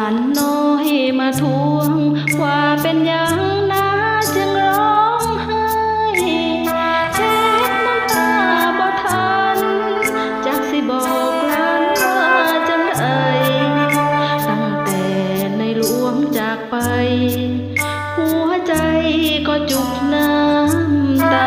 านน้อยมาทวง ว่าเป็นยังนะจึงร้องไห้เช็ดน้ำตาบ่ทันจากสิบอกหลานว่าจังไรตั้งแต่ในหลวงจากไป หัวใจก็จุกน้ำตา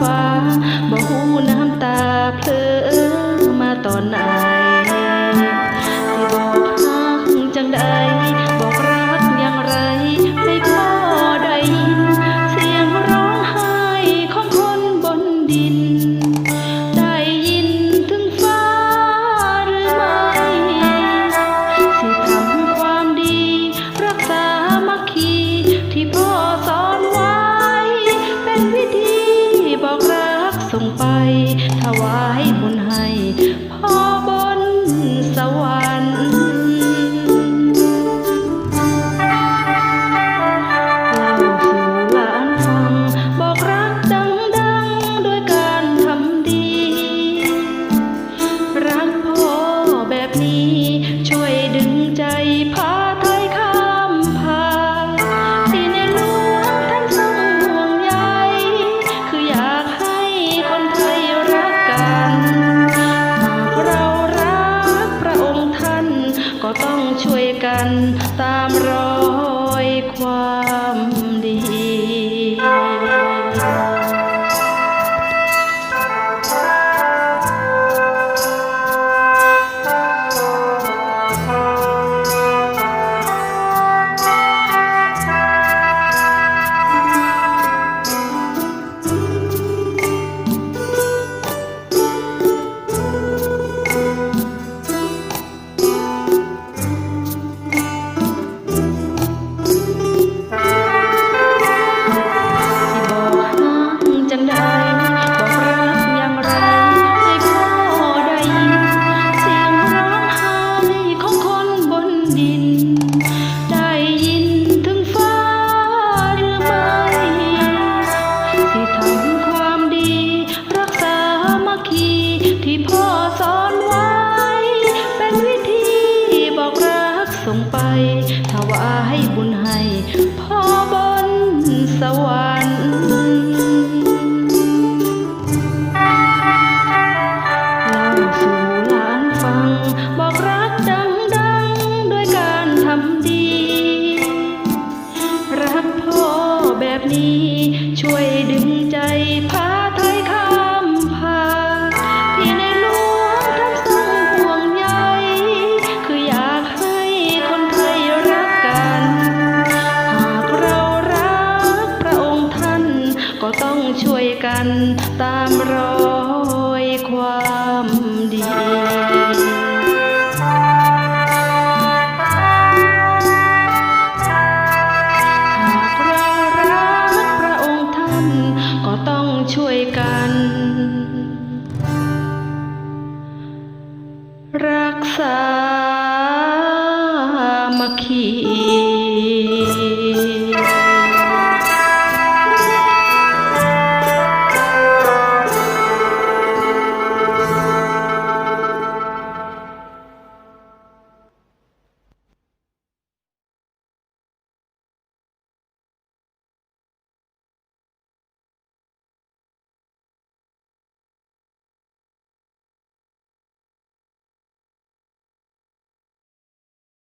far ช่วยกันตาม พ่อสอนไว้ เป็นวิธีบอกรักส่งไปถวายบุญให้ พ่อบนสวรรค์เล่าสู่หลานฟัง บอกรักดังดังด้วยการทำดี รักพ่อแบบนี้ันตามรอยความดีหากเรารักพระองค์ท่านก็ต้องช่วยกัน